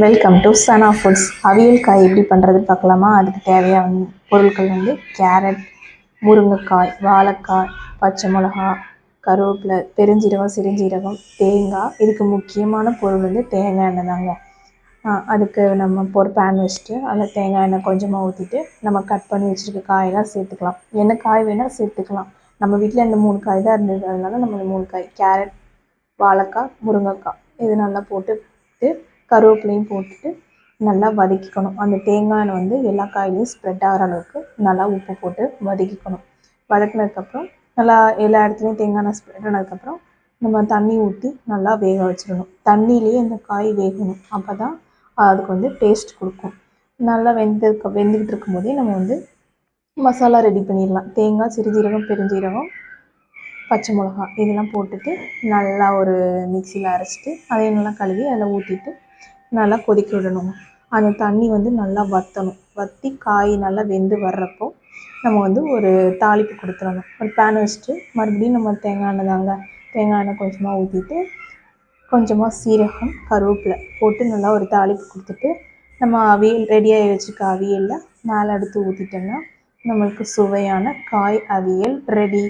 Welcome to Sana foods aviyal காய் எப்படி பண்ணுறது பார்க்கலாமா? அதுக்கு தேவையான பொருட்கள் வந்து கேரட் முருங்கைக்காய் வாழைக்காய் பச்சை மிளகா கருவேப்பிலை பெருஞ்சீரகம் சிறுஞ்சீரகம் தேங்காய். இதுக்கு முக்கியமான பொருள் வந்து தேங்காய் எண்ணெய் தாங்க. அதுக்கு நம்ம ஒரு பேன் வச்சுட்டு அதில் தேங்காய் எண்ணெய் கொஞ்சமாக ஊற்றிட்டு நம்ம கட் பண்ணி வச்சுருக்க காயெல்லாம் சேர்த்துக்கலாம். என்ன காய் வேணால் சேர்த்துக்கலாம். நம்ம வீட்டில் இந்த மூணு காய் தான் இருந்தது. அதனால நம்ம இந்த மூணு காய் கேரட் வாழைக்காய் முருங்கைக்காய் இது நல்லா போட்டுட்டு கருவேப்பிலையும் போட்டுட்டு நல்லா வதக்கிக்கணும். அந்த தேங்காய் எண்ணெய் வந்து எல்லா காயிலையும் ஸ்ப்ரெட் ஆகிற அளவுக்கு நல்லா உப்பு போட்டு வதக்கிக்கணும். வதக்கினதுக்கப்புறம் நல்லா எல்லா இடத்துலையும் தேங்காய் எண்ணெய் ஸ்ப்ரெட் ஆனதுக்கப்புறம் நம்ம தண்ணி ஊற்றி நல்லா வேக வச்சிடணும். தண்ணியிலேயே அந்த காய் வேகணும். அப்போ தான் அதுக்கு வந்து டேஸ்ட் கொடுக்கும். நல்லா வெந்ததுக்கு வெந்துக்கிட்டு இருக்கும்போதே நம்ம வந்து மசாலா ரெடி பண்ணிடலாம். தேங்காய் சிறுஜீரகம் பெருஞ்சீரகம் பச்சை மிளகா இதெல்லாம் போட்டுட்டு நல்லா ஒரு மிக்சியில் அரைச்சிட்டு அதையும் நல்லா கழுவி அதில் ஊற்றிட்டு நல்லா கொதிக்க விடணும். அந்த தண்ணி வந்து நல்லா வற்றணும் வற்றி காய் நல்லா வெந்து வர்றப்போ நம்ம வந்து ஒரு தாளிப்பு கொடுத்துடணும். ஒரு பேன் வச்சுட்டு மறுபடியும் நம்ம தேங்காய் எண்ணெய் தாங்க. தேங்காய் எண்ணெய் கொஞ்சமாக ஊற்றிட்டு கொஞ்சமாக சீரகம் கருவேப்பிலை போட்டு நல்லா ஒரு தாளிப்பு கொடுத்துட்டு நம்ம அவியல் ரெடியாகி வச்சுருக்க அவியலில் மேலே எடுத்து ஊற்றிட்டோம்னா நம்மளுக்கு சுவையான காய் அவியல் ரெடி